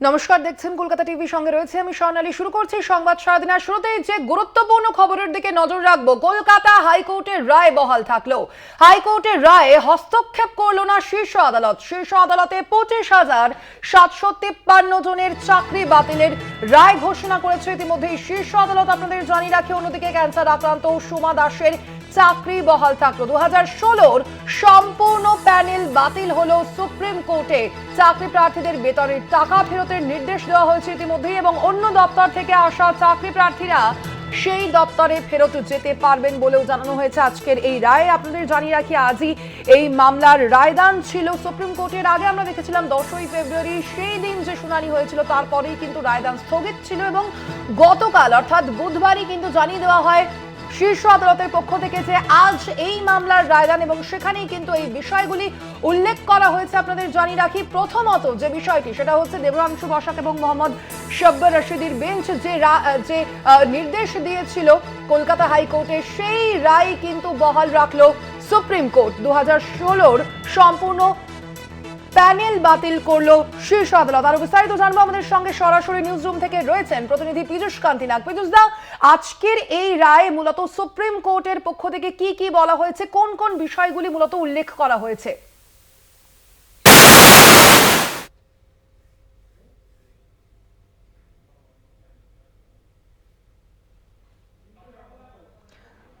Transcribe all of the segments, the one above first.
নমস্কার, দেখছেন কলকাতা টিভি সঙ্গে রয়েছে আমি স্বর্ণালী। শুরু করছি সংবাদ সারাদিনের শুরুতেই যে গুরুত্বপূর্ণ খবরের দিকে নজর রাখব, কলকাতা হাইকোর্টের রায় বহাল থাকল। হাইকোর্টের রায়ে হস্তক্ষেপ করল না শীর্ষ আদালত। শীর্ষ আদালতে পঁচিশ হাজার সাতশো তিপ্পান্ন জনের চাকরি বাতিলের রায় ঘোষণা করেছে ইতিমধ্যেই। শীর্ষ আদালত আপনাদের জানিয়ে রাখি, অন্যদিকে ক্যান্সার আক্রান্ত সুমা দাসের চাকরি বহাল থাকল। দু হাজার ষোলোর সম্পূর্ণ প্যানেল বাতিল হলো সুপ্রিম কোর্টে। চাকরি প্রার্থীদের বেতনের টাকা ফেরতের নির্দেশ দেওয়া হয়েছে ইতিমধ্যেই এবং অন্য দপ্তর থেকে আসা চাকরি প্রার্থীরা সেই দপ্তরে ফেরত যেতে পারবেন বলেও জানানো হয়েছে আজকের এই রায়ে। আপনাদের জানিয়ে রাখি, আজই এই মামলার রায়দান ছিল। সুপ্রিম কোর্টের আগে আমরা দেখেছিলাম দশই ফেব্রুয়ারি সেই দিন যে শুনানি হয়েছিল, তারপরেই কিন্তু রায়দান স্থগিত ছিল এবং গতকাল, অর্থাৎ বুধবারই কিন্তু জানিয়ে দেওয়া হয় শীর্ষ আদালতের পক্ষ থেকে যে আজ এই মামলার রায়দান এবং সেখানেই কিন্তু এই বিষয়গুলি উল্লেখ করা হয়েছে আপনাদের জানিয়ে রাখি। প্রথমত যে বিষয়টি, সেটা হচ্ছে দেবরাংশু বসাক এবং মোহাম্মদ শব্বর রশিদির বেঞ্চ যে যে নির্দেশ দিয়েছিল কলকাতা হাইকোর্টে, সেই রায় কিন্তু বহাল রাখল সুপ্রিম কোর্ট। দু হাজার সম্পূর্ণ প্যানেল বাতিল করল শীর্ষ আদালত। আরও বিস্তারিত জানব আমাদের সঙ্গে সরাসরি নিউজ রুম থেকে রয়েছেন প্রতিনিধি পীযুষ কান্তি নাগ পীযুষ দা, আজকের এই রায়ে মূলত সুপ্রিম কোর্টের পক্ষ থেকে কি কি বলা হয়েছে? কোন কোন বিষয়গুলি মূলত উল্লেখ করা হয়েছে?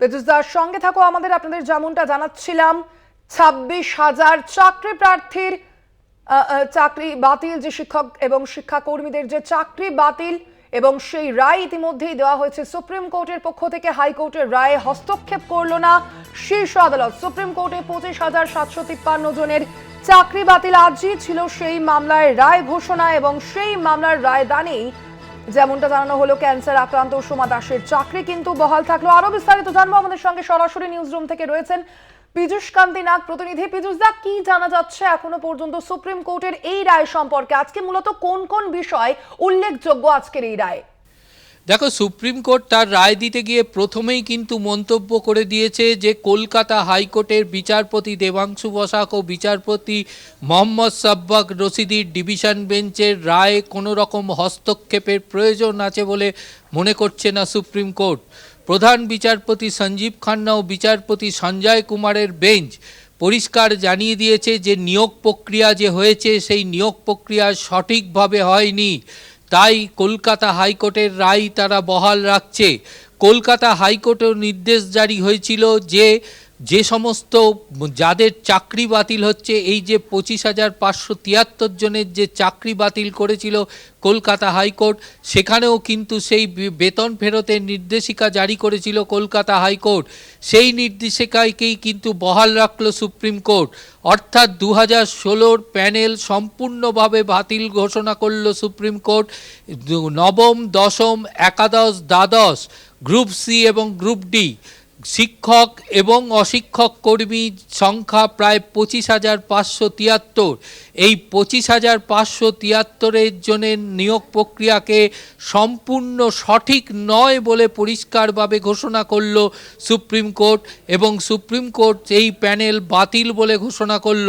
পীযুষ দার সঙ্গে থাকো, আমাদের আপনাদের যেমনটা জানাচ্ছিলাম, ছাব্বিশ হাজার চাকরি প্রার্থীর চাকরি বাতিল, যে শিক্ষক এবং শিক্ষাকর্মীদের যে চাকরি বাতিল এবং সেই রায় ইতিমধ্যেই দেওয়া হয়েছে, সুপ্রিম কোর্টের পক্ষ থেকে হাইকোর্টের রায়ে হস্তক্ষেপ করল না শীর্ষ আদালত। সুপ্রিম কোর্টে পঁচিশ হাজার সাতশো তিপ্পান্ন জনের চাকরি বাতিল আজই ছিল সেই মামলায় রায় ঘোষণা এবং সেই মামলার রায় দানেই যেমনটা জানানো হলো, ক্যান্সার আক্রান্ত সোমা দাসের চাকরি কিন্তু বহাল থাকল। আরও বিস্তারিত জানব আমাদের সঙ্গে সরাসরি নিউজ রুম থেকে রয়েছেন পীযুষ কান্তি নাগ প্রতিনিধি। পীযুষ দা, কি জানা যাচ্ছে এখনও পর্যন্ত সুপ্রিম কোর্টের এই রায় সম্পর্কে? আজকে মূলত কোন কোন বিষয় উল্লেখযোগ্য আজকের এই রায়? দেখো, সুপ্রিম কোর্ট তার রায় দিতে গিয়ে প্রথমেই কিন্তু মন্তব্য করে দিয়েছে যে কলকাতা হাইকোর্টের বিচারপতি দেবাংশু বসাক ও বিচারপতি মোহাম্মদ সাব্বাক রশিদির ডিভিশন বেঞ্চের রায়ে কোনো রকম হস্তক্ষেপের প্রয়োজন আছে বলে মনে করছে না সুপ্রিম কোর্ট। প্রধান বিচারপতি সঞ্জীব খান্না ও বিচারপতি সঞ্জয় কুমারের বেঞ্চ পরিষ্কার জানিয়ে দিয়েছে যে নিয়োগ প্রক্রিয়া যে হয়েছে, সেই নিয়োগ প্রক্রিয়া সঠিকভাবে হয়নি। তাই কলকাতা হাইকোর্টের রায় তারা বহাল রাখছে। কলকাতা হাইকোর্টেও নির্দেশ জারি হয়েছিল যে যে সমস্ত যাদের চাকরি বাতিল হচ্ছে, এই যে পঁচিশ হাজার পাঁচশো তিয়াত্তর জনের যে চাকরি বাতিল করেছিল কলকাতা হাইকোর্ট, সেখানেও কিন্তু সেই বেতন ফেরতের নির্দেশিকা জারি করেছিল কলকাতা হাইকোর্ট। সেই নির্দেশিকাকেই কিন্তু বহাল রাখল সুপ্রিম কোর্ট। অর্থাৎ দু হাজার ষোলোর প্যানেল সম্পূর্ণভাবে বাতিল ঘোষণা করল সুপ্রিম কোর্ট। নবম, দশম, একাদশ, দ্বাদশ, গ্রুপ সি এবং গ্রুপ ডি। শিক্ষক এবং অশিক্ষক কর্মী সংখ্যা প্রায় পঁচিশ হাজার পাঁচশো তিয়াত্তর। এই পঁচিশ হাজার পাঁচশো তিয়াত্তরের জনের নিয়োগ প্রক্রিয়াকে সম্পূর্ণ সঠিক নয় বলে পরিষ্কারভাবে ঘোষণা করল সুপ্রিম কোর্ট এবং সুপ্রিম কোর্ট এই প্যানেল বাতিল বলে ঘোষণা করল।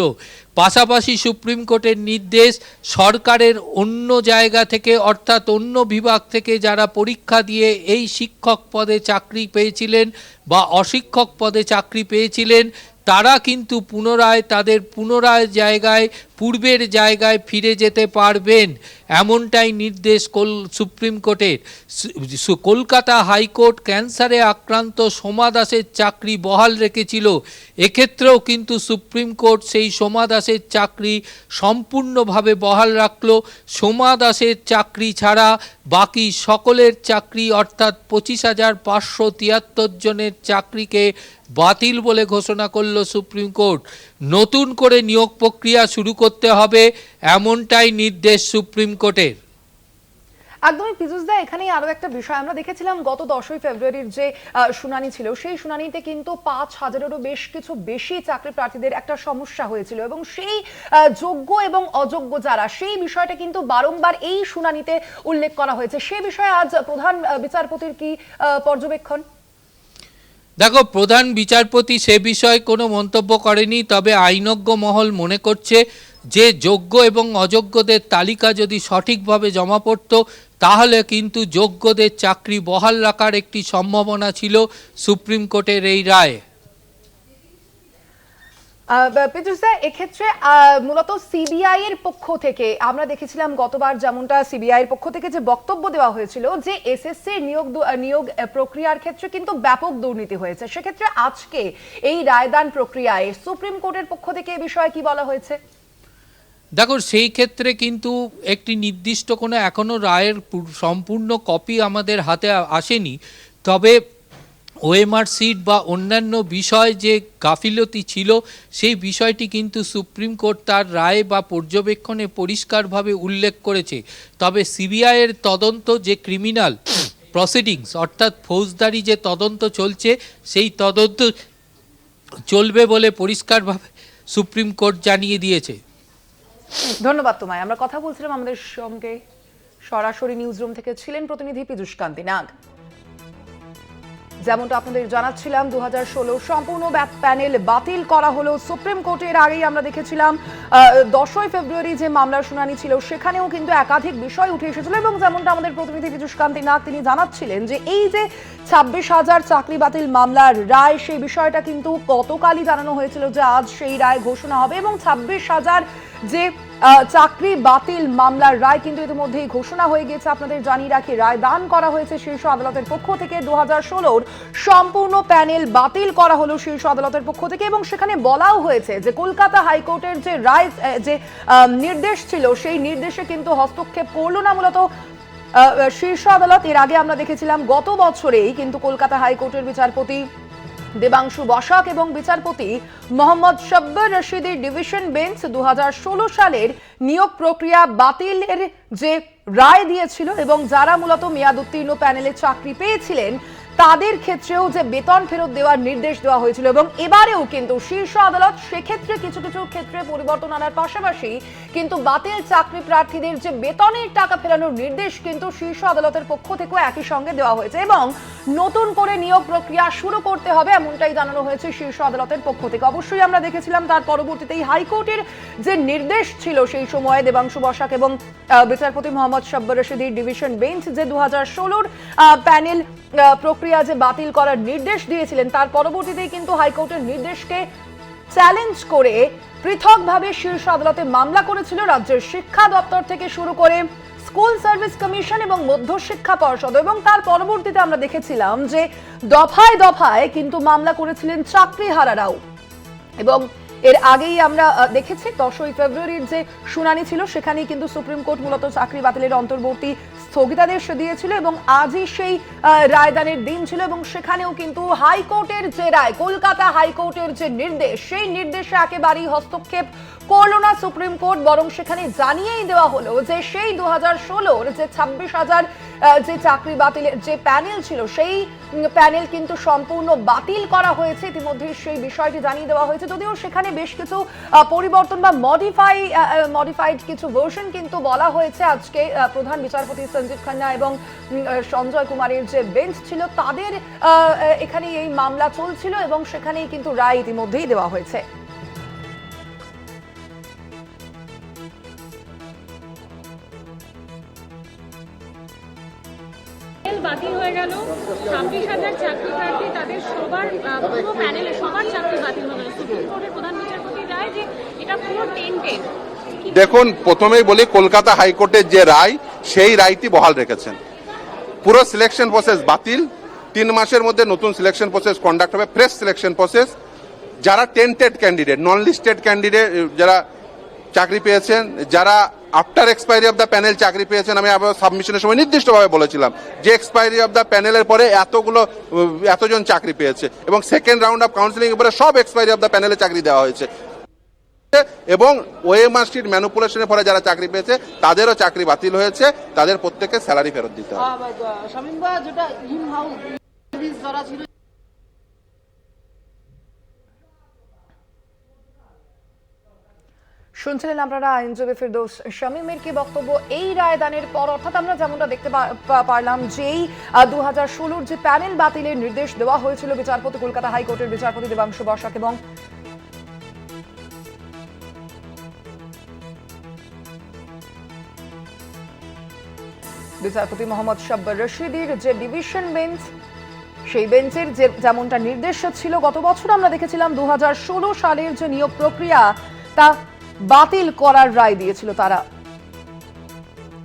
পাশাপাশি সুপ্রিম কোর্টের নির্দেশ সরকারের অন্য জায়গা থেকে, অর্থাৎ অন্য বিভাগ থেকে যারা পরীক্ষা দিয়ে এই শিক্ষক পদে চাকরি পেয়েছিলেন বা অশিক্ষক পদে চাকরি পেয়েছিলেন তারা কিন্তু পুনরায় তাদের পুনরায় জায়গায়, পূর্বের জায়গায় ফিরে যেতে পারবেন। এমনটাই নির্দেশ কল, সুপ্রিম কোর্টের। কলকাতা হাইকোর্ট ক্যান্সারে আক্রান্ত সোমা দাসের চাকরি বহাল রেখেছিল। এক্ষেত্রেও কিন্তু সুপ্রিম কোর্ট সেই সোমা দাসের চাকরি সম্পূর্ণভাবে বহাল রাখল। সোমা দাসের চাকরি ছাড়া বাকি সকলের চাকরি, অর্থাৎ পঁচিশ হাজার পাঁচশো তিয়াত্তর জনের চাকরিকে বাতিল বলে ঘোষণা করল সুপ্রিম কোর্ট। নতুন করে নিয়োগ প্রক্রিয়া শুরু করতে হবে এমনটাই নির্দেশ সুপ্রিম কোর্টের। একদমই দা, এখানেই আরও একটা বিষয়। আমরা দেখেছিলাম গত দশই ফেব্রুয়ারির যে শুনানি ছিল, সেই শুনানিতে কিন্তু পাঁচ হাজারেরও বেশ কিছু বেশি চাকরি প্রার্থীদের একটা সমস্যা হয়েছিল এবং সেই যোগ্য এবং অযোগ্য যারা, সেই বিষয়টা কিন্তু বারংবার এই শুনানিতে উল্লেখ করা হয়েছে। সে বিষয়ে আজ প্রধান বিচারপতির কি পর্যবেক্ষণ? দেখো, প্রধান বিচারপতি সে বিষয়ে কোনো মন্তব্য করেনি, তবে আইনজ্ঞ মহল মনে করছে যে যোগ্য এবং অযোগ্যদের তালিকা যদি সঠিকভাবে জমা পড়ত, তাহলে কিন্তু যোগ্যদের চাকরি বহাল রাখার একটি সম্ভাবনা ছিল সুপ্রিম কোর্টের এই রায়। পীযুষদা এক্ষেত্রে মূলত সিবিআই এর পক্ষ থেকে আমরা দেখেছিলাম গতবার যেমনটা সিবিআই এর পক্ষ থেকে যে বক্তব্য দেওয়া হয়েছিল যে এসএসসি নিয়োগ নিয়োগ প্রক্রিয়ার ক্ষেত্রে কিন্তু ব্যাপক দুর্নীতি হয়েছে। সেক্ষেত্রে আজকে এই রায়দান প্রক্রিয়ায় সুপ্রিম কোর্টের পক্ষ থেকে এ বিষয়ে কি বলা হয়েছে? দেখো, সেই ক্ষেত্রে কিন্তু একটি নির্দিষ্ট কোনো এখনও রায়ের সম্পূর্ণ কপি আমাদের হাতে আসেনি। তবে ওএমআর সিট বা অন্যান্য বিষয় যে গাফিলতি ছিল, সেই বিষয়টি কিন্তু সুপ্রিম কোর্ট তার রায় বা পর্যবেক্ষণে পরিষ্কারভাবে উল্লেখ করেছে। তবে সিবিআইয়ের তদন্ত যে ক্রিমিনাল প্রসিডিংস, অর্থাৎ ফৌজদারি যে তদন্ত চলছে, সেই তদন্ত চলবে বলে পরিষ্কারভাবে সুপ্রিম কোর্ট জানিয়ে দিয়েছে। ধন্যবাদ তোমায়। আমরা কথা বলছিলাম আমাদের সঙ্গে সরাসরি নিউজরুম থেকে ছিলেন প্রতিনিধি পীযুষ কান্তি নাগ। যেমনটা আপনাদের জানাচ্ছিলাম দু হাজার ষোলো সম্পূর্ণ প্যানেল বাতিল করা হলো। সুপ্রিম কোর্টের আগেই আমরা দেখেছিলাম দশই ফেব্রুয়ারি যে মামলার শুনানি ছিল, সেখানেও কিন্তু একাধিক বিষয় উঠে এসেছিল এবং যেমনটা আমাদের প্রতিনিধি পীযুষ কান্তি নাগ তিনি জানাচ্ছিলেন যে এই যে ছাব্বিশ হাজার চাকরি বাতিল মামলার রায়, সেই বিষয়টা কিন্তু গতকালই জানানো হয়েছিল যে আজ সেই রায় ঘোষণা হবে এবং ছাব্বিশ হাজার যে চাকরি বাতিল মামলার রায় কিন্তু ইতিমধ্যেই ঘোষণা হয়ে গেছে। আপনাদের জানিয়ে রাখি রায় দান করা হয়েছে শীর্ষ আদালতের পক্ষ থেকে। দু হাজার সম্পূর্ণ প্যানেল বাতিল করা হলো শীর্ষ আদালতের পক্ষ থেকে এবং সেখানে বলাও হয়েছে যে কলকাতা হাইকোর্টের যে রায় যে নির্দেশ ছিল, সেই নির্দেশে কিন্তু হস্তক্ষেপ করল না মূলত। শীর্ষ আদালত, এর আগে আমরা দেখেছিলাম গত বছরেই কিন্তু কলকাতা হাইকোর্টের বিচারপতি দেবাংশু বসাক এবং বিচারপতি মোহাম্মদ শব্বর রশিদের ডিভিশন বেঞ্চ দু সালের নিয়োগ প্রক্রিয়া বাতিলের যে রায় দিয়েছিল এবং যারা মূলত মেয়াদ উত্তীর্ণ প্যানেলে চাকরি পেয়েছিলেন, তাদের ক্ষেত্রেও যে বেতন ফেরত দেওয়ার নির্দেশ দেওয়া হয়েছিল এবং এবারেও কিন্তু শীর্ষ আদালত সেক্ষেত্রে কিছু কিছু ক্ষেত্রে পরিবর্তন আনার পাশাপাশি কিন্তু বাতিল চাকরি প্রার্থীদের যে বেতনের টাকা ফেরানোর নির্দেশ কিন্তু শীর্ষ আদালতের পক্ষ থেকেও একই সঙ্গে দেওয়া হয়েছে এবং নতুন করে নিয়োগ প্রক্রিয়া শুরু করতে হবে, এমনটাই জানানো হয়েছে শীর্ষ আদালতের পক্ষ থেকে। অবশ্যই আমরা দেখেছিলাম তার পরবর্তীতেই হাইকোর্টের যে নির্দেশ ছিল সেই সময়ে দেবাংশু বসাক এবং বিচারপতি মোহাম্মদ শব্বর রশিদির ডিভিশন বেঞ্চ যে দু হাজার ষোলোর প্যানেল প্রক্রিয়া যে বাতিল করার নির্দেশ দিয়েছিলেন, তার পরবর্তীতেই কিন্তু হাইকোর্টের নির্দেশকে চ্যালেঞ্জ করে পৃথকভাবে শীর্ষ আদালতে মামলা করেছিল রাজ্যের শিক্ষা দপ্তর থেকে শুরু করে স্কুল সার্ভিস কমিশন এবং মধ্যশিক্ষা পর্ষদ এবং তার পরবর্তীতে আমরা দেখেছিলাম যে দফায় দফায় কিন্তু মামলা করেছিলেন চাকরিহারারাও এবং এর আগেই আমরা দেখেছি দশই ফেব্রুয়ারির যে শুনানি ছিল, সেখানেই কিন্তু সুপ্রিম কোর্ট মূলত চাকরি বাতিলের অন্তর্বর্তী স্থগিতাদেশ দিয়েছিল এবং আজই সেই রায়দানের দিন ছিল এবং সেখানেও কিন্তু হাইকোর্টের যে রায়, কলকাতা হাইকোর্টের যে নির্দেশ, সেই নির্দেশে একেবারেই হস্তক্ষেপ করল না সুপ্রিম কোর্ট বরং সেখানে জানিয়েই দেওয়া হলো যে সেই দু হাজার ষোলোর যে ছাব্বিশ হাজার যে চাকরি বাতিলের যে প্যানেল ছিল, সেই প্যানেল কিন্তু সম্পূর্ণ বাতিল করা হয়েছে। ইতিমধ্যে সেই বিষয়টি জানিয়ে দেওয়া হয়েছে। যদিও সেখানে বেশ কিছু পরিবর্তন বা মডিফাই মডিফাইড কিছু ভার্সন কিন্তু বলা হয়েছে। আজকে প্রধান বিচারপতি সঞ্জীব খান্না এবং সঞ্জয় কুমারের যে বেঞ্চ ছিল, তাদের এখানে এই মামলা চলছিল এবং সেখানেই কিন্তু রায় ইতিমধ্যেই দেওয়া হয়েছে। বাতিল হয়ে গেল। ছাব্বিশ হাজার চাকরি প্রার্থী তাদের সবার পুরো প্যানেলে সবার চাকরি বাতিল হয়ে গেল। সুপ্রিম কোর্টের প্রধান বিচারপতি রায় যে এটা পুরো টেন্টেড দেখুন, প্রথমেই বলি, কলকাতা হাইকোর্টের যে রায়, সেই রায়টি বহাল রেখেছেন। পুরো সিলেকশন প্রসেস বাতিল। তিন মাসের মধ্যে নতুন সিলেকশন প্রসেস কন্ডাক্ট হবে ফ্রেশ সিলেকশন প্রসেস যারা tainted candidate non listed candidate যারা চাকরি পেয়েছেন, যারা after expiry of the panel চাকরি পেয়েছেন, আমি আবার সাবমিশনের সময় নির্দিষ্টভাবে বলেছিলাম যে এক্সপায়ারি অফ দ্য প্যানেলের পরে এতগুলো এতজন চাকরি পেয়েছে এবং সেকেন্ড রাউন্ড অফ কাউন্সিলিং পরে সব এক্সপায়ারি অফ দ্য প্যানেলে চাকরি দেওয়া হয়েছে। এবং ওএমআর স্ট্রিট ম্যানুপুলেশনের ফলে যারা চাকরি পেয়েছে, তাদেরও চাকরি বাতিল হয়েছে, তাদের প্রত্যেককে স্যালারি ফেরত দিতে হবে। শুনছিলেন আপনারা আইনজীবী ফিরদৌস শামীমের কি বক্তব্য? এই রায়দানের পর অর্থাৎ আমরা যেমনটা দেখতে পারলাম যেই দু হাজার ষোলোর যে প্যানেল বাতিলের নির্দেশ দেওয়া হয়েছিল বিচারপতি কলকাতা হাইকোর্টের বিচারপতি দেবাংশু বর্ষাক এবং বিচারপতি মোহাম্মদ সাব্বার রশিদির যে ডিভিশন বেঞ্চ, সেই বেঞ্চের যে যেমনটা নির্দেশ ছিল, গত বছর আমরা দেখেছিলাম দু হাজার ষোলো সালের যে নিয়োগ প্রক্রিয়া, তা বাতিল করার রায় দিয়েছিল তারা।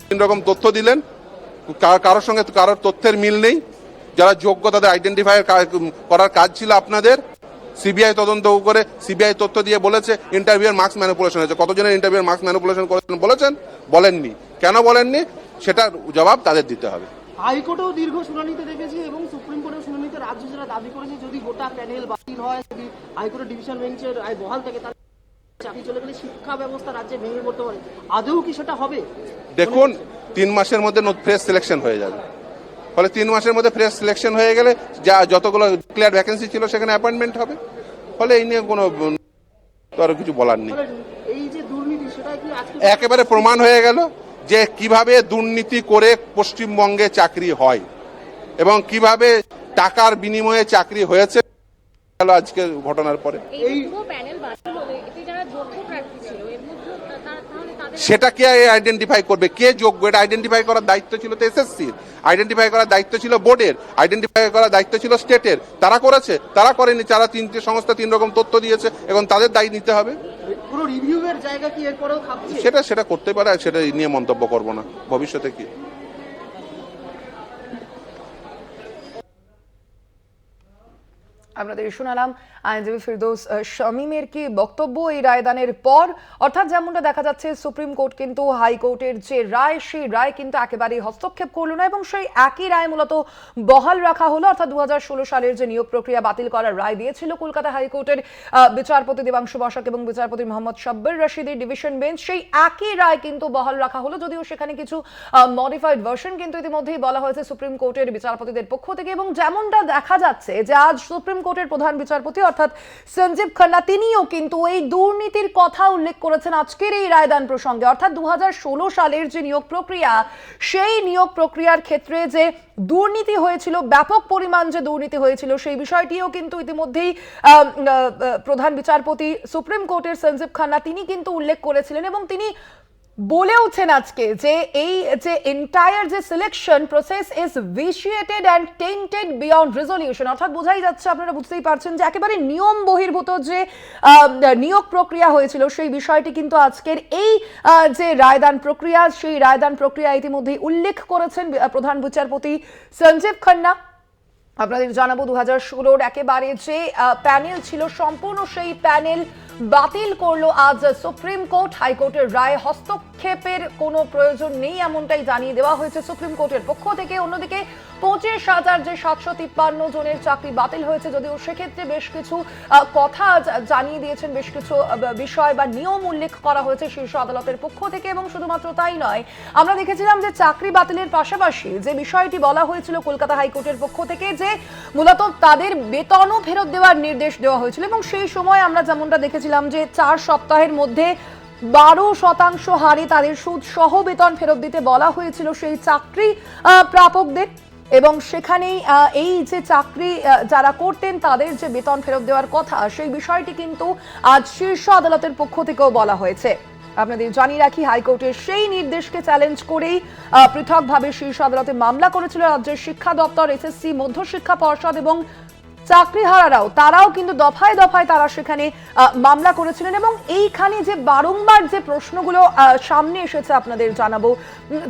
তিন রকম তথ্য দিলেন। কারোর সঙ্গে কারোর তথ্যের মিল নেই। যারা যোগ্য তাদের আইডেন্টিফাই করার কাজ ছিল আপনাদের। সিবিআই তদন্ত করে সিবিআই তথ্য দিয়ে বলেছে ইন্টারভিউর মার্কস ম্যানিপুলেশন হয়েছে। কতজনের ইন্টারভিউর মার্কস ম্যানিপুলেশন করেছেন বলেছেন? বলেননি। কেন বলেননি? সেটার জবাব তাদের দিতে হবে। হাইকোর্টেও দীর্ঘ শুনানিতে দেখেছি এবং সুপ্রিম কোর্টের শুনানিতে রাজ্য যারা দাবি করেছে যদি গোটা প্যানেল বাতিল হয় যদি হাইকোর্টের ডিভিশন বেঞ্চের রায় বহাল থাকে তাহলে চাকরি চলে গেলে শিক্ষা ব্যবস্থা রাজ্যে ভেঙে পড়তে পারে আদৌ কি সেটা হবে? দেখুন তিন মাসের মধ্যে ফ্রেশ সিলেকশন হয়ে যাবে। ফলে তিন মাসের মধ্যে ফ্রেশ সিলেকশন হয়ে গেলে যা যতগুলো ক্লিয়ার ভ্যাকেন্সি ছিল সেখানে অ্যাপয়েন্টমেন্ট হবে। ফলে এই নিয়ে কোনো আর কিছু বলার নেই। এই যে দুর্নীতি সেটা কি একেবারে প্রমাণ হয়ে গেল যে কীভাবে দুর্নীতি করে পশ্চিমবঙ্গে চাকরি হয় এবং কীভাবে টাকার বিনিময়ে চাকরি হয়েছে গেল আজকে ঘটনার পরে। এই প্যানেল বাতিল হলে এতে যারা যোগ্য প্রার্থী ছিল এর মধ্যে তা- তা- তাহলে তাদের সেটা কে আইডেন্টিফাই করবে? কে যোগ্য এটা আইডেন্টিফাই করার দায়িত্ব ছিল তো এসএসসি আইডেন্টিফাই করার দায়িত্ব ছিল বোর্ডের আইডেন্টিফাই করার দায়িত্ব ছিল স্টেটের তারা করেছে তারা করেনি তারা তিনটে সংস্থা তিন রকম তথ্য দিয়েছে এবং তাদের দায়ী নিতে হবে। পুরো রিভিউ এর জায়গা কি এরপরেও থাকছে? সেটা সেটা করতে পারে সেটা নিয়ে মন্তব্য করব না। ভবিষ্যতে কি? আপনাদের শোনালাম, আইনজীবী ফিরদৌস শামীমের কি বক্তব্য এই রায়দানের পর? অর্থাৎ যেমনটা দেখা যাচ্ছে, সুপ্রিম কোর্ট কিন্তু হাইকোর্টের যে রায়, সেই রায় কিন্তু একেবারেই হস্তক্ষেপ করল না এবং সেই একই রায় মূলত বহাল রাখা হলো। অর্থাৎ দু হাজার ষোলো সালের যে নিয়োগ প্রক্রিয়া বাতিল করার রায় দিয়েছিল কলকাতা হাইকোর্টের বিচারপতি দেবাংশু বসাক এবং বিচারপতি মোহাম্মদ শাব্বির রশিদের ডিভিশন বেঞ্চ। সেই একই রায় কিন্তু বহাল রাখা হলো, যদিও সেখানে কিছু মডিফাইড ভার্সন কিন্তু ইতিমধ্যেই বলা হয়েছে সুপ্রিম কোর্টের বিচারপতিদের পক্ষ থেকে। এবং যেমনটা দেখা যাচ্ছে যে আজ সুপ্রিম কোর্টের প্রধান বিচারপতি অর্থাৎ সঞ্জীব খান্না, তিনিও কিন্তু এই দুর্নীতির কথা উল্লেখ করেছেন আজকের এই রায়দান প্রসঙ্গে। অর্থাৎ দু সালের যে নিয়োগ প্রক্রিয়া, সেই নিয়োগ প্রক্রিয়ার ক্ষেত্রে যে দুর্নীতি হয়েছিল, ব্যাপক পরিমাণ যে দুর্নীতি হয়েছিল, সেই বিষয়টিও কিন্তু ইতিমধ্যেই প্রধান বিচারপতি সুপ্রিম কোর্টের সঞ্জীব খান্না, তিনি কিন্তু উল্লেখ করেছিলেন এবং তিনি বলেওছেন আজকে যে এই যে এন্টায়ার যে selection process is vitiated and tainted beyond resolution অর্থাৎ বোঝাই যাচ্ছে, আপনারা বুঝতেই পারছেন যে একেবারে নিয়ম বহির্ভূত যে নিয়োগ প্রক্রিয়া হয়েছিল, সেই বিষয়টি কিন্তু আজকের এই যে রায়দান প্রক্রিয়া, সেই রায়দান প্রক্রিয়া ইতিমধ্যেই উল্লেখ করেছেন প্রধান বিচারপতি সঞ্জীব খান্না। আপনাদের জানাব দু হাজার ষোলোর একেবারে যে প্যানেল ছিল, সম্পূর্ণ সেই প্যানেল বাতিল করল আজ সুপ্রিম কোর্ট। হাইকোর্টের রায় হস্তক্ষেপের কোনো প্রয়োজন নেই এমনটাই জানিয়ে দেওয়া হয়েছে সুপ্রিম কোর্টের পক্ষ থেকে। অন্যদিকে পঁচিশ হাজার যে সাতশো তিপ্পান্ন জনের চাকরি বাতিল হয়েছে যদিও সেক্ষেত্রে বেশ কিছু কথা জানিয়ে দিয়েছেন, বেশ কিছু বিষয় বা নিয়ম উল্লেখ করা হয়েছে শীর্ষ আদালতের পক্ষ থেকে এবং শুধুমাত্র তাই নয়, আমরা দেখেছিলাম যে চাকরি বাতিলের পাশাপাশি যে বিষয়টি বলা হয়েছিল কলকাতা হাইকোর্টের পক্ষ থেকে যে মূলত তাদের বেতনও ফেরত দেওয়ার নির্দেশ দেওয়া হয়েছিল এবং সেই সময় আমরা যেমনটা দেখেছিলাম যে চার সপ্তাহের মধ্যে বারো শতাংশ হারে তাদের সুদ সহ বেতন ফেরত দিতে বলা হয়েছিল সেই চাকরি প্রাপকদের। এবং সেখানেই এই যে চাকরি যারা করতেন তাদের যে বেতন ফেরত দেওয়ার কথা, সেই বিষয়টি কিন্তু আজ শীর্ষ আদালতের পক্ষ থেকেও বলা হয়েছে। আপনাদের জানিয়ে রাখি, হাইকোর্টের সেই নির্দেশকে চ্যালেঞ্জ করেই পৃথকভাবে শীর্ষ আদালতে মামলা করেছিল রাজ্যের শিক্ষা দপ্তর, এসএসসি, মধ্যশিক্ষা পর্ষদ এবং চাকরিহারারাও, তারাও কিন্তু দফায় দফায় তারা সেখানে মামলা করেছিলেন এবং এইখানে যে বারংবার যে প্রশ্নগুলো সামনে এসেছে আপনাদের জানাব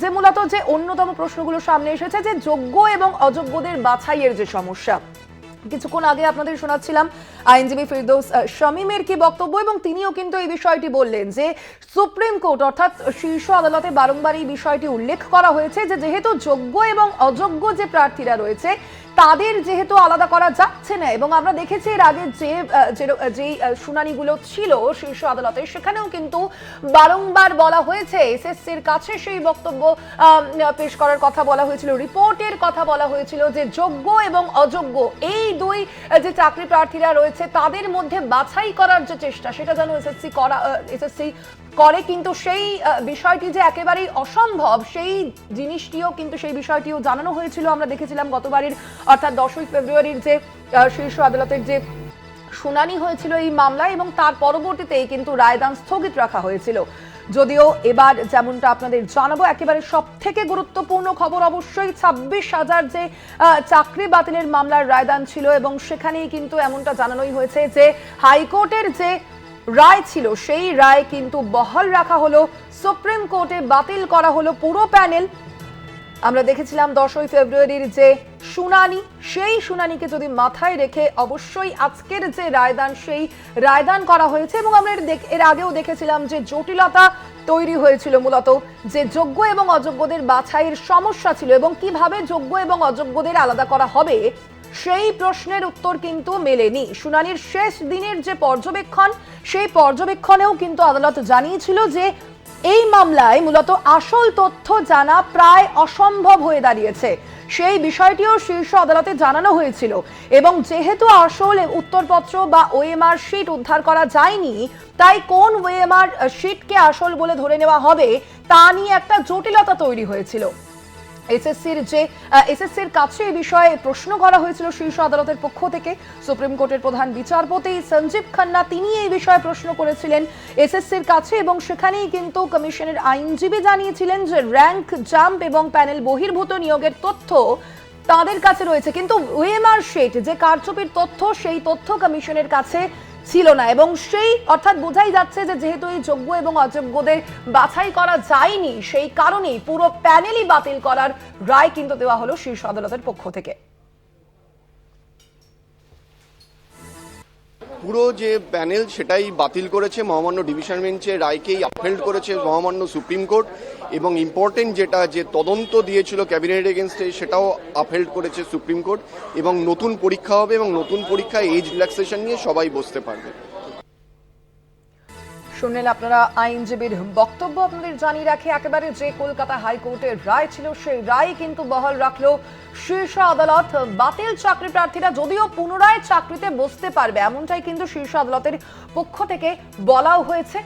যে মূলত যে অন্যতম প্রশ্নগুলো সামনে এসেছে যে যোগ্য এবং অযোগ্যদের বাছাইয়ের যে সমস্যা। কিছুক্ষণ আগে আপনাদের শোনাচ্ছিলাম আইনজীবী ফিরদৌস শামীমের কি বক্তব্য এবং তিনিও কিন্তু এই বিষয়টি বললেন যে সুপ্রিম কোর্ট অর্থাৎ শীর্ষ আদালতে বারংবার এই বিষয়টি উল্লেখ করা হয়েছে যে যেহেতু যোগ্য এবং অযোগ্য যে প্রার্থীরা রয়েছে তাদের যেহেতু আলাদা করা যাচ্ছে না, এবং আমরা দেখেছি এর আগে যে যে শুনানিগুলো ছিল শীর্ষ আদালতে, সেখানেও কিন্তু বারংবার বলা হয়েছে, এসএসসির কাছে সেই বক্তব্য পেশ করার কথা বলা হয়েছিল, রিপোর্টের কথা বলা হয়েছিল যে যোগ্য এবং অযোগ্য এই দুই যে চাকরি প্রার্থীরা রয়েছে, তাদের মধ্যে বাছাই করার যে চেষ্টা, সেটা যেন এসএসসি করা এসএসসি করে, কিন্তু সেই বিষয়টি যে একেবারেই অসম্ভব, সেই জিনিসটিও কিন্তু সেই বিষয়টিও জানানো হয়েছিল। আমরা দেখেছিলাম গতবারের, অর্থাৎ দশই ফেব্রুয়ারির যে শীর্ষ আদালতের যে শুনানি হয়েছিল এই মামলায় এবং তার পরবর্তীতেই কিন্তু রায়দান স্থগিত রাখা হয়েছিল। যদিও এবার যেমনটা আপনাদের জানাব, একেবারে সব থেকে গুরুত্বপূর্ণ খবর অবশ্যই ছাব্বিশ হাজার যে চাকরি বাতিলের মামলার রায়দান ছিল এবং সেখানেই কিন্তু এমনটা জানানোই হয়েছে যে, হাইকোর্টের যে রায় ছিল, সেই রায় কিন্তু বহাল রাখা হলো, সুপ্রিম কোর্টে বাতিল করা হলো পুরো প্যানেল। আমরা দেখেছিলাম দশই ফেব্রুয়ারির যে শুনানি, সেই শুনানিকে যদি মাথায় রেখে অবশ্যই আজকের যে রায়দান, সেই রায়দান করা হয়েছে এবং আমরা এর আগেও দেখেছিলাম যে জটিলতা তৈরি হয়েছিল মূলত, যে যোগ্য এবং অযোগ্যদের বাছাইয়ের সমস্যা ছিল এবং কীভাবে যোগ্য এবং অযোগ্যদের আলাদা করা হবে সেই প্রশ্নের উত্তর কিন্তু মেলেনি। শুনানির শেষ দিনের যে পর্যবেক্ষণ, সেই পর্যবেক্ষণেও কিন্তু আদালত জানিয়েছিল যে এই মামলায় মূলত আসল তথ্য জানা প্রায় অসম্ভব হয়ে দাঁড়িয়েছে। সেই বিষয়টিও শীর্ষ আদালতে জানানো হয়েছিল এবং যেহেতু আসল উত্তরপত্র বা ওএমআর শিট উদ্ধার করা যায়নি, তাই কোন ওএমআর শিটকে আসল বলে ধরে নেওয়া হবে তা নিয়ে একটা জটিলতা তৈরি হয়েছিল। এসএসসির যে এসএসসির কাছে এই বিষয়ে প্রশ্ন করা হয়েছিল শীর্ষ আদালতের পক্ষ থেকে। সুপ্রিম কোর্টের প্রধান বিচারপতি সঞ্জীব খান্না, তিনি এই বিষয়ে প্রশ্ন করেছিলেন এসএসসির কাছে এবং সেখানেই কিন্তু কমিশনের আইনজীবী জানিয়েছিলেন যে র্যাঙ্ক জাম্প এবং প্যানেল বহির্ভূত নিয়োগের তথ্য তাদের কাছে রয়েছে। কিন্তু ওএমআর শিট, যে কারচুপির তথ্য, সেই তথ্য কমিশনের কাছে ছিল না। এবং সেই অর্থাৎ বোঝাই যাচ্ছে যে যেহেতু এই যোগ্য এবং অযোগ্যদের বাছাই করা যায়নি, সেই কারণেই পুরো প্যানেলই বাতিল করার রায় কিন্তু দেওয়া হলো শীর্ষ আদালতের পক্ষ থেকে। পুরো যে প্যানেল সেটাই বাতিল করেছে মহামান্য ডিভিশন বেঞ্চের রায়কেই আপহেল্ড করেছে মহামান্য সুপ্রিম কোর্ট এবং ইম্পর্টেন্ট যেটা যে তদন্ত দিয়েছিল ক্যাবিনেট এগেনস্টে সেটাও আপহেল্ড করেছে সুপ্রিম কোর্ট এবং নতুন পরীক্ষা হবে এবং নতুন পরীক্ষায় এজ রিল্যাক্সেশন নিয়ে সবাই বসতে পারবে। শুনলেন আপনারা আইনজীবীর বক্তব্য, আপনাদের জানিয়ে রাখি, একেবারে যে কলকাতা হাইকোর্টের রায় ছিল, সেই রায় কিন্তু বহাল রাখল শীর্ষ আদালত বাতিল চাকরি প্রার্থীরা যদিও পুনরায় চাকরিতে বসতে পারবে, এমনটাই কিন্তু শীর্ষ আদালতের পক্ষ থেকে বলাও হয়েছে।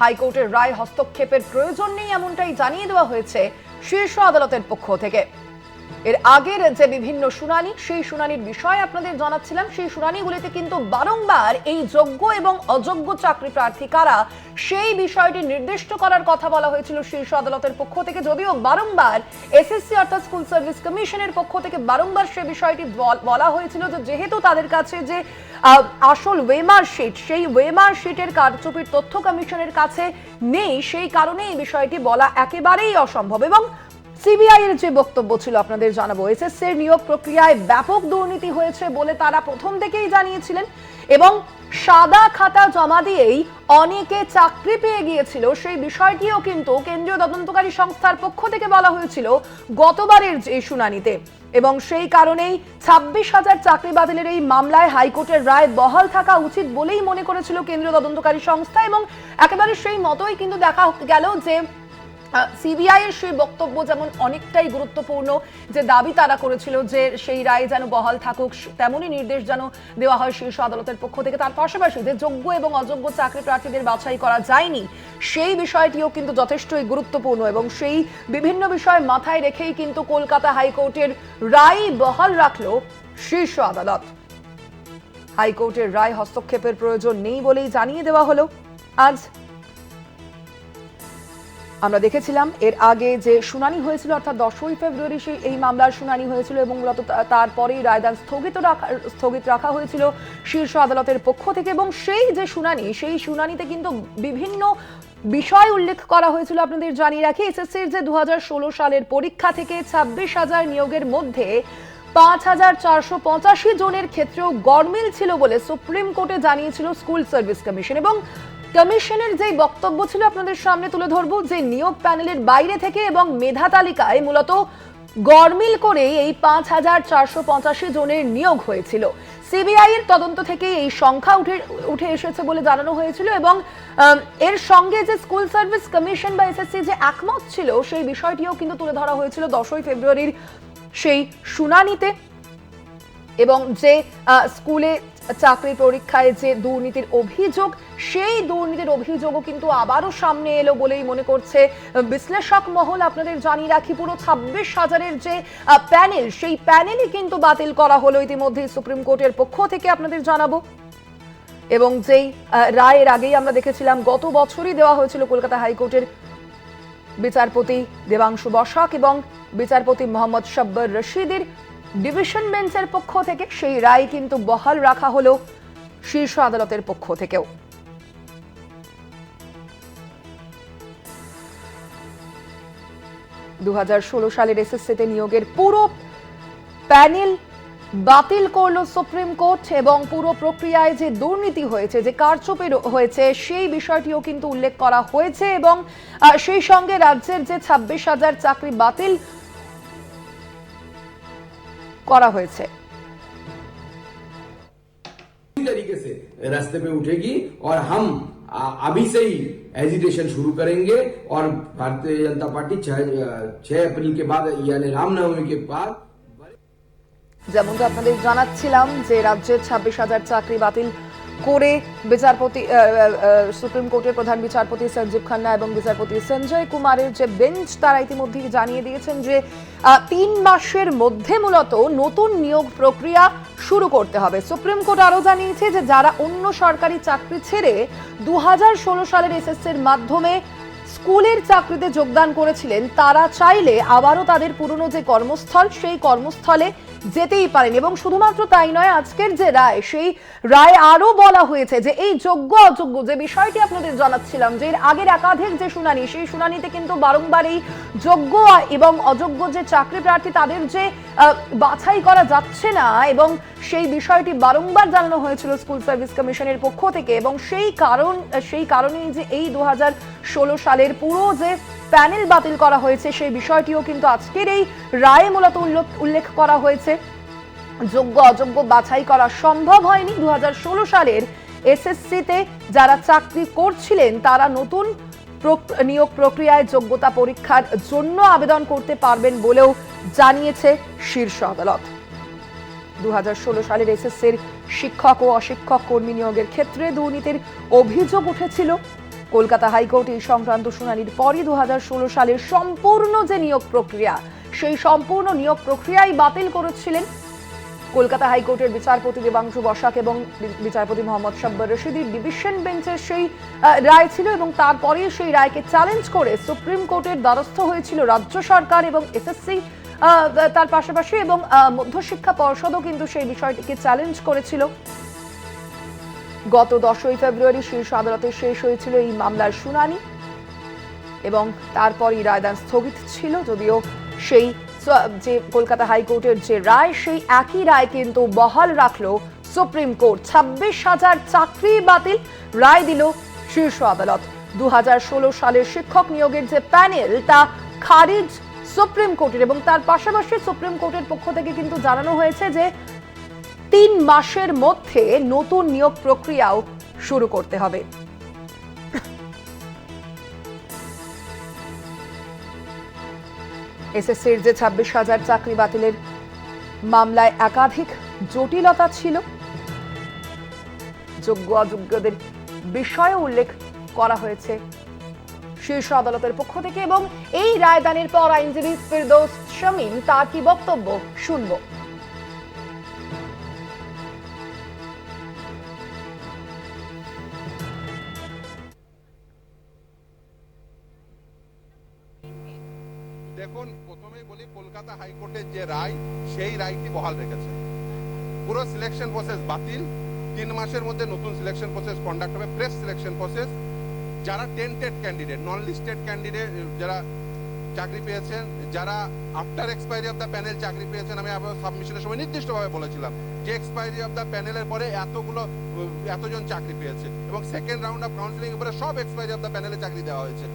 হাইকোর্টের রায় হস্তক্ষেপের প্রয়োজন নেই, এমনটাই জানিয়ে দেওয়া হয়েছে শীর্ষ আদালতের পক্ষ থেকে। এর আগের যে বিভিন্ন শুনানি, সেই শুনানির বিষয়ে আপনাদের জানাচ্ছিলাম। সেই শুনানিগুলিতে কিন্তু বারংবার এই যোগ্য এবং অযোগ্য চাকরি প্রার্থী কারা, সেই বিষয়টি নির্দিষ্ট করার কথা বলা হয়েছিল শীর্ষ আদালতের পক্ষ থেকে। যদিও বারংবার এসএসসি অর্থাৎ স্কুল সার্ভিস কমিশনের পক্ষ থেকে বারংবার সে বিষয়টি বল- হয়েছিল যে, যেহেতু তাদের কাছে যে আসল ওয়েমার শিট, সেই ওয়েমার শিটের কারচুপির তথ্য কমিশনের কাছে নেই, সেই কারণে এই বিষয়টি বলা একেবারেই অসম্ভব এবং সিবিআই এর যে বক্তব্য ছিল আপনাদের জানাব। এসএসসি নিয়োগ প্রক্রিয়ায় ব্যাপক দুর্নীতি হয়েছে বলে তারা প্রথম থেকেই জানিয়েছিলেন এবং সাদা খাতা জমা দিয়েই অনেকে চাকরি পেয়ে গিয়েছিল। সেই বিষয়টিও কিন্তু কেন্দ্রীয় তদন্তকারী সংস্থার পক্ষ থেকে বলা হয়েছিল গতবারের যে শুনানিতে। এবং সেই কারণেই ছাব্বিশ হাজার চাকরি বাতিলের এই মামলায় হাইকোর্টের রায় বহাল থাকা উচিত বলেই মনে করেছিল কেন্দ্রীয় তদন্তকারী সংস্থা এবং একেবারে সেই মতোই কিন্তু দেখা গেল যে সিবিআই এর সেই বক্তব্য যেমন অনেকটাই গুরুত্বপূর্ণ, যে দাবি তারা করেছিল যে সেই রায় যেন বহাল থাকুক তেমনই নির্দেশ যেন দেওয়া হয় শীর্ষ আদালতের পক্ষ থেকে। তার পাশাপাশি যে যোগ্য এবং অযোগ্য চাকরি প্রার্থীদের বাছাই করা যায়নি, সেই বিষয়টিও কিন্তু যথেষ্টই গুরুত্বপূর্ণ এবং সেই বিভিন্ন বিষয় মাথায় রেখেই কিন্তু কলকাতা হাইকোর্টের রায় বহাল রাখল শীর্ষ আদালত। হাইকোর্টের রায় হস্তক্ষেপের প্রয়োজন নেই বলেই জানিয়ে দেওয়া হলো। আজ আমরা দেখেছিলাম এর আগে যে শুনানি হয়েছিল, অর্থাৎ দশই ফেব্রুয়ারি সেই এই মামলার শুনানি হয়েছিল এবং মূলত তারপরেই রায়দান স্থগিত রাখা স্থগিত রাখা হয়েছিল শীর্ষ আদালতের পক্ষ থেকে এবং সেই যে শুনানি, সেই শুনানিতে কিন্তু বিভিন্ন বিষয় উল্লেখ করা হয়েছিল আপনাদের জানিয়ে রাখি। এসএসসির যে দু হাজার ষোলো সালের পরীক্ষা থেকে ছাব্বিশ হাজার নিয়োগের মধ্যে পাঁচ হাজার চারশো পঁচাশি জনের ক্ষেত্রেও গরমিল ছিল বলে সুপ্রিম কোর্টে জানিয়েছিল স্কুল সার্ভিস কমিশন এবং কমিশনের যে বক্তব্য ছিল আপনাদের সামনে তুলে ধরবো, যে নিয়োগ প্যানেলের বাইরে থেকে এবং মেধা তালিকায় মূলত গরমিল করে এই পাঁচ হাজার চারশো পঁচাশি জনের নিয়োগ হয়েছিল। সিবিআই এর তদন্ত থেকে এই সংখ্যা উঠে উঠে এসেছে বলে জানানো হয়েছিল এবং এর সঙ্গে যে স্কুল সার্ভিস কমিশন বা এসএসসি যে একমত ছিল সেই বিষয়টিও কিন্তু তুলে ধরা হয়েছিল দশই ফেব্রুয়ারির সেই শুনানিতে এবং যে স্কুলে চাকরি পরীক্ষায় যে দুর্নীতির অভিযোগ, সেই দুর্নীতির অভিযোগও কিন্তু আবারও সামনে এলো বলেই মনে করছে বিশ্লেষক মহল। আপনাদের জানিয়ে রাখি, পুরো ছাব্বিশ হাজারের যে প্যানেল, সেই প্যানেলই কিন্তু বাতিল করা হলো ইতিমধ্যে সুপ্রিম কোর্টের পক্ষ থেকে আপনাদের জানাব। এবং যেই রায়ের আগেই আমরা দেখেছিলাম, গত বছরই দেওয়া হয়েছিল কলকাতা হাইকোর্টের বিচারপতি দেবাংশু বসাক এবং বিচারপতি মোহাম্মদ শাব্বর রশিদের ডিভিশন বেঞ্চের পক্ষ থেকে সেই রায় কিন্তু বহাল রাখা হলো শীর্ষ আদালতের পক্ষ থেকেও। দু সালের এসএসসিতে নিয়োগের পুরো প্যানেল বাতিল করল সুপ্রিম কোর্ট এবং পুরো প্রক্রিয়ায় যে দুর্নীতি হয়েছে, যে কারচুপি হয়েছে, সেই বিষয়টিও কিন্তু উল্লেখ করা হয়েছে এবং সেই সঙ্গে রাজ্যের যে ছাব্বিশ হাজার চাকরি বাতিল করা হয়েছে पूरी तरीके से रास्ते पे उठेगी और हम आ- अभी से ही एजिटेशन शुरू करेंगे और भारतीय जनता पार्टी छह छह अप्रैल के बाद यानी रामनवमी के बाद যেমনটা আপনাদের জানাচ্ছিলাম যে রাজ্যের ছাব্বিশ হাজার চাকরি বাতিল করে বিচারপতি সুপ্রিম কোর্টের প্রধান বিচারপতি সঞ্জীব খান্না এবং বিচারপতি সঞ্জয় কুমারের যে বেঞ্চ, তারা ইতিমধ্যেই জানিয়ে দিয়েছেন যে তিন মাসের মধ্যে মূলত নতুন নিয়োগ প্রক্রিয়া শুরু করতে হবে। সুপ্রিম কোর্ট আরও জানিয়েছে যে, যারা অন্য সরকারি চাকরি ছেড়ে দু হাজার ষোলো সালের এসএসসির মাধ্যমে স্কুলের চাকরিতে যোগদান করেছিলেন, তারা চাইলে আবারও তাদের পুরনো যে কর্মস্থল, সেই কর্মস্থলে যেতেই পারেন এবং শুধুমাত্র তাই নয়, আজকের যে রায়, সেই রায় আরও বলা হয়েছে যে এই যোগ্য অযোগ্য, যে বিষয়টি আপনাদের জানাচ্ছিলাম, যে এর আগের একাধিক যে শুনানি, সেই শুনানিতে কিন্তু বারংবার এই যোগ্য এবং অযোগ্য যে চাকরি প্রার্থী, তাদের যে বাছাই করা যাচ্ছে না এবং সেই বিষয়টি বারংবার জানানো হয়েছিল স্কুল সার্ভিস কমিশনের পক্ষ থেকে এবং সেই কারণ, সেই কারণেই যে এই দু সালের পুরো যে প্যানেল বাতিল করা হয়েছে, সেই বিষয়টিও কিন্তু আজকের এই রায়ে মূলত উল্লেখ- উল্লেখ করা হয়েছে। যোগ্য, অযোগ্য বাছাই করা সম্ভব হয়নি। দু সালের এসএসসিতে যারা চাকরি করছিলেন, তারা নতুন নিয়োগ প্রক্রিয়ায় যোগ্যতা পরীক্ষার জন্য আবেদন করতে পারবেন বলেও জানিয়েছে শীর্ষ আদালত। দু হাজার ষোলো সালের এসএসসির শিক্ষক ও অশিক্ষক কর্মী নিয়োগের ক্ষেত্রে দুর্নীতির অভিযোগ উঠেছিল। কলকাতা হাইকোর্ট এই সংক্রান্ত শুনানির পরই দু সালের সম্পূর্ণ যে নিয়োগ প্রক্রিয়া, সেই সম্পূর্ণ নিয়োগ প্রক্রিয়াই বাতিল করেছিলেন কলকাতা হাইকোর্টের বিচারপতি দেবাংশু বসাক এবং বিচারপতি মোহাম্মদ শাব্বর রশিদির ডিভিশন বেঞ্চের সেই রায় ছিল এবং তারপরে সেই রায়কে চ্যালেঞ্জ করে সুপ্রিম কোর্টের দ্বারস্থ হয়েছিল রাজ্য সরকার এবং এসএসসি তার পাশাপাশি এবং মধ্যশিক্ষা পর্ষদও কিন্তু সেই বিষয়টিকে চ্যালেঞ্জ করেছিল। গত দশই ফেব্রুয়ারি শীর্ষ আদালতে শেষ হয়েছিল এই মামলার শুনানি এবং তারপরই রায়দান স্থগিত ছিল যদিও সেই যে কলকাতা হাইকোর্টের যে রায়, সেই একই রায় কিন্তু বহাল রাখল সুপ্রিম কোর্ট। ছাব্বিশ হাজার চাকরি বাতিল রায় দিল শীর্ষ আদালত। দু হাজার ষোলো সালের শিক্ষক নিয়োগের যে প্যানেল, তা খারিজ সুপ্রিম কোর্টের এবং তার পাশাপাশি সুপ্রিম কোর্টের পক্ষ থেকে কিন্তু জানানো হয়েছে যে তিন মাসের মধ্যে নতুন নিয়োগ প্রক্রিয়াও শুরু করতে হবে। এসএসসির যে ছাব্বিশ হাজার চাকরি বাতিলের মামলায় একাধিক জটিলতা ছিল, যোগ্য অযোগ্যদের বিষয়ে উল্লেখ করা হয়েছে শীর্ষ আদালতের পক্ষ থেকে এবং এই রায়দানের পর আইনজীবী ফিরদৌস শামীম তার কি বক্তব্য শুনব। বহাল রেখেছে। পুরো সিলেকশন প্রসেস বাতিল। তিন মাসের মধ্যে নতুন সিলেকশন প্রসেস কন্ডাক্ট হবে। ফ্রেশ সিলেকশন প্রসেস যারা tainted candidate non listed candidate যারা চাকরি পেয়েছেন, যারা after expiry of the panel চাকরি পেয়েছেন, আমি আবার সাবমিশনের সময় নির্দিষ্টভাবে বলেছিলাম যে এক্সপায়ারি অফ দ্য প্যানেলের পরে এতগুলো, এতজন চাকরি পেয়েছে এবং সেকেন্ড রাউন্ড অফ কাউন্সিলিং এর পরে সব এক্সপায়ারি অফ দ্য প্যানেলে চাকরি দেওয়া হয়েছে।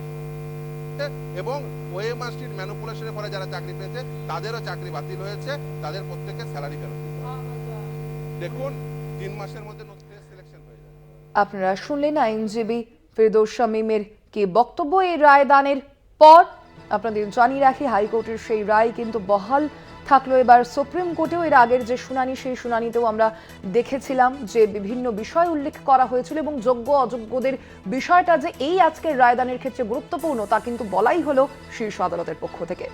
এবং ওএমআরসির ম্যানুপুলেশনের ফলে যারা চাকরি পেয়েছে, তাদেরও চাকরি বাতিল হয়েছে, তাদের প্রত্যেকের স্যালারি ফেরত। দেখুন, তিন মাসের মধ্যে আপনারা শুনলেন আইনজীবী ফেরদৌস শামীমের কি বক্তব্য এই রায় দানের পর? আপনাদের জানিয়ে রাখি, হাইকোর্টের সেই রায় কিন্তু বহাল। থাকল। এবার সুপ্রিম কোর্টেও এর আগের যে শুনানি, সেই শুনানিতেও আমরা দেখেছিলাম যে বিভিন্ন বিষয় উল্লেখ করা হয়েছিল এবং যোগ্য, অযোগ্যদের বিষয়টা যে এই আজকের রায়দানের ক্ষেত্রে গুরুত্বপূর্ণ তা কিন্তু বলাই হলো শীর্ষ আদালতের পক্ষ থেকে।